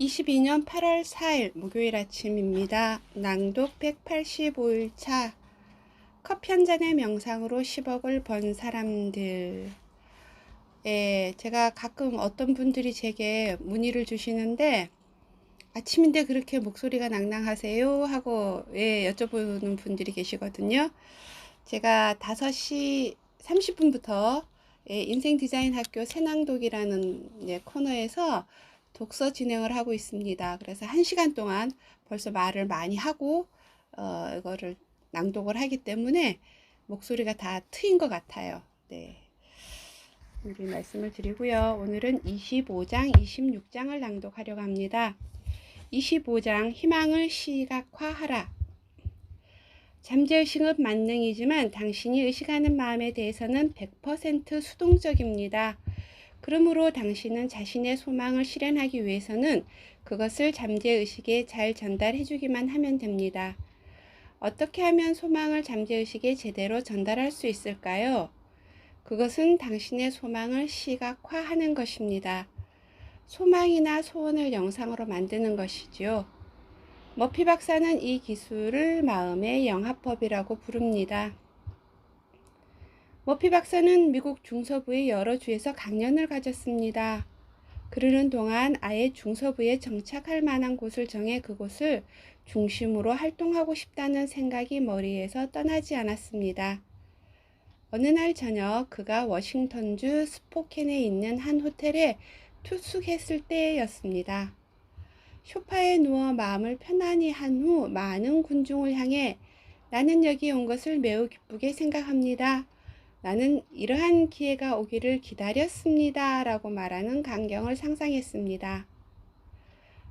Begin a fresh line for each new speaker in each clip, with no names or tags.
22년 8월 4일 목요일 아침입니다. 낭독 185일 차 커피 한 잔의 명상으로 10억을 번 사람들 예, 제가 가끔 어떤 분들이 제게 문의를 주시는데 아침인데 그렇게 목소리가 낭낭하세요? 하고 예, 여쭤보는 분들이 계시거든요. 제가 5시 30분부터 예, 인생 디자인 학교 새낭독이라는 예, 코너에서 독서 진행을 하고 있습니다. 그래서 한 시간 동안 벌써 말을 많이 하고 어, 이거를 낭독을 하기 때문에 목소리가 다 트인 것 같아요. 네. 우리 말씀을 드리고요. 오늘은 25장, 26장을 낭독하려고 합니다. 25장 희망을 시각화하라. 잠재의식은 만능이지만 당신이 의식하는 마음에 대해서는 100% 수동적입니다. 그러므로 당신은 자신의 소망을 실현하기 위해서는 그것을 잠재의식에 잘 전달해 주기만 하면 됩니다. 어떻게 하면 소망을 잠재의식에 제대로 전달할 수 있을까요? 그것은 당신의 소망을 시각화하는 것입니다. 소망이나 소원을 영상으로 만드는 것이지요. 머피 박사는 이 기술을 마음의 영합법이라고 부릅니다. 머피 박사는 미국 중서부의 여러 주에서 강연을 가졌습니다. 그러는 동안 아예 중서부에 정착할 만한 곳을 정해 그곳을 중심으로 활동하고 싶다는 생각이 머리에서 떠나지 않았습니다. 어느 날 저녁 그가 워싱턴주 스포켄에 있는 한 호텔에 투숙했을 때였습니다. 소파에 누워 마음을 편안히 한 후 많은 군중을 향해 나는 여기 온 것을 매우 기쁘게 생각합니다. 나는 이러한 기회가 오기를 기다렸습니다. 라고 말하는 광경을 상상했습니다.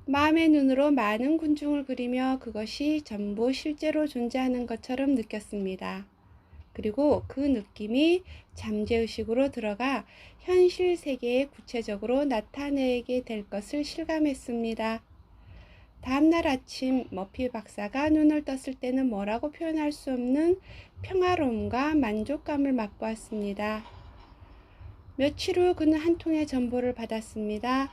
마음의 눈으로 많은 군중을 그리며 그것이 전부 실제로 존재하는 것처럼 느꼈습니다. 그리고 그 느낌이 잠재의식으로 들어가 현실 세계에 구체적으로 나타내게 될 것을 실감했습니다. 다음날 아침 머피 박사가 눈을 떴을 때는 뭐라고 표현할 수 없는 평화로움과 만족감을 맛보았습니다. 며칠 후 그는 한 통의 전보를 받았습니다.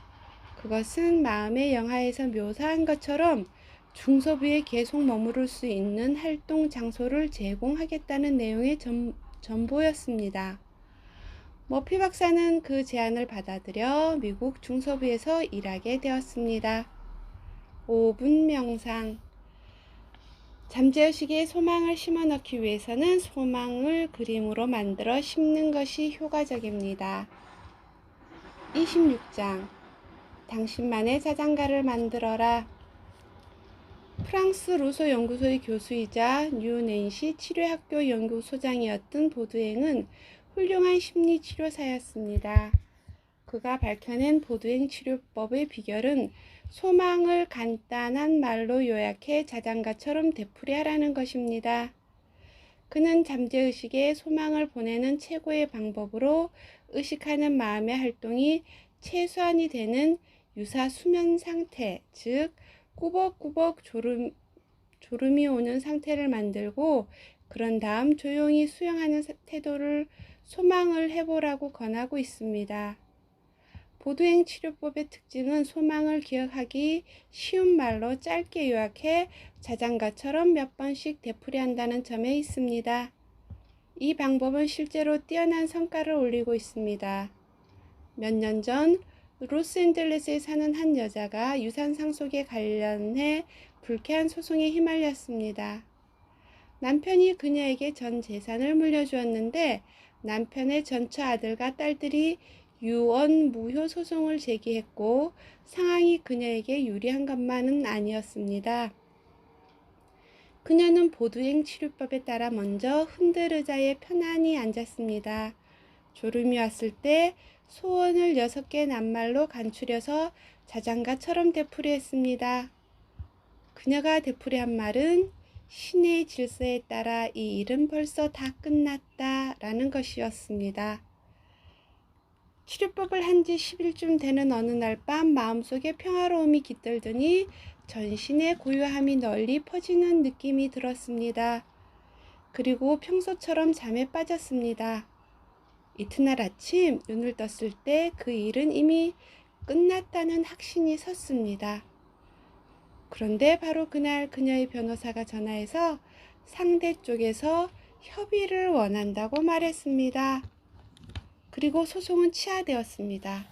그것은 마음의 영화에서 묘사한 것처럼 중서부에 계속 머무를 수 있는 활동 장소를 제공하겠다는 내용의 전, 전보였습니다. 머피 박사는 그 제안을 받아들여 미국 중서부에서 일하게 되었습니다. 5분 명상 잠재의식에 소망을 심어 넣기 위해서는 소망을 그림으로 만들어 심는 것이 효과적입니다. 26장 당신만의 자장가를 만들어라 프랑스 루소 연구소의 교수이자 뉴낸시 치료학교 연구소장이었던 보드행은 훌륭한 심리치료사였습니다. 그가 밝혀낸 보드행 치료법의 비결은 소망을 간단한 말로 요약해 자장가처럼 되풀이하라는 것입니다. 그는 잠재의식에 소망을 보내는 최고의 방법으로 의식하는 마음의 활동이 최소한이 되는 유사 수면 상태, 즉 꾸벅꾸벅 졸음, 졸음이 오는 상태를 만들고 그런 다음 조용히 수영하는 태도를 소망을 해보라고 권하고 있습니다. 보두행 치료법의 특징은 소망을 기억하기 쉬운 말로 짧게 요약해 자장가처럼 몇 번씩 되풀이한다는 점에 있습니다. 이 방법은 실제로 뛰어난 성과를 올리고 있습니다. 몇 년 전 로스앤젤레스에 사는 한 여자가 유산 상속에 관련해 불쾌한 소송에 휘말렸습니다. 남편이 그녀에게 전 재산을 물려주었는데 남편의 전처 아들과 딸들이 유언 무효 소송을 제기했고 상황이 그녀에게 유리한 것만은 아니었습니다. 그녀는 보두행 치료법에 따라 먼저 흔들 의자에 편안히 앉았습니다. 졸음이 왔을 때 소원을 여섯 개 낱말로 간추려서 자장가처럼 되풀이했습니다. 그녀가 되풀이한 말은 신의 질서에 따라 이 일은 벌써 다 끝났다 라는 것이었습니다. 치료법을 한 지 10일쯤 되는 어느 날 밤 마음속에 평화로움이 깃들더니 전신의 고요함이 널리 퍼지는 느낌이 들었습니다. 그리고 평소처럼 잠에 빠졌습니다. 이튿날 아침 눈을 떴을 때 그 일은 이미 끝났다는 확신이 섰습니다. 그런데 바로 그날 그녀의 변호사가 전화해서 상대 쪽에서 협의를 원한다고 말했습니다. 그리고 소송은 취하되었습니다.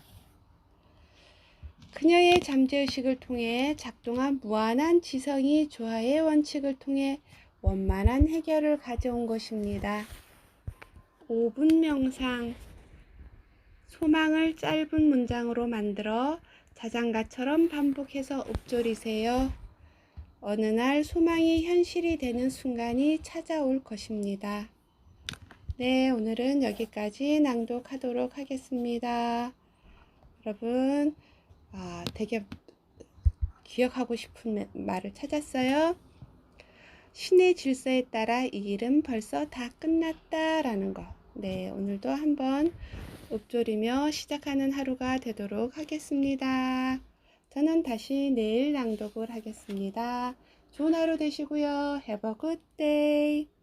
그녀의 잠재의식을 통해 작동한 무한한 지성이 조화의 원칙을 통해 원만한 해결을 가져온 것입니다. 5분 명상 소망을 짧은 문장으로 만들어 자장가처럼 반복해서 읊조리세요. 어느 날 소망이 현실이 되는 순간이 찾아올 것입니다. 네, 오늘은 여기까지 낭독하도록 하겠습니다. 여러분, 아, 되게 기억하고 싶은 말을 찾았어요. 신의 질서에 따라 이 일은 벌써 다 끝났다라는 거. 네, 오늘도 한번 읊조리며 시작하는 하루가 되도록 하겠습니다. 저는 다시 내일 낭독을 하겠습니다. 좋은 하루 되시고요. Have a good day.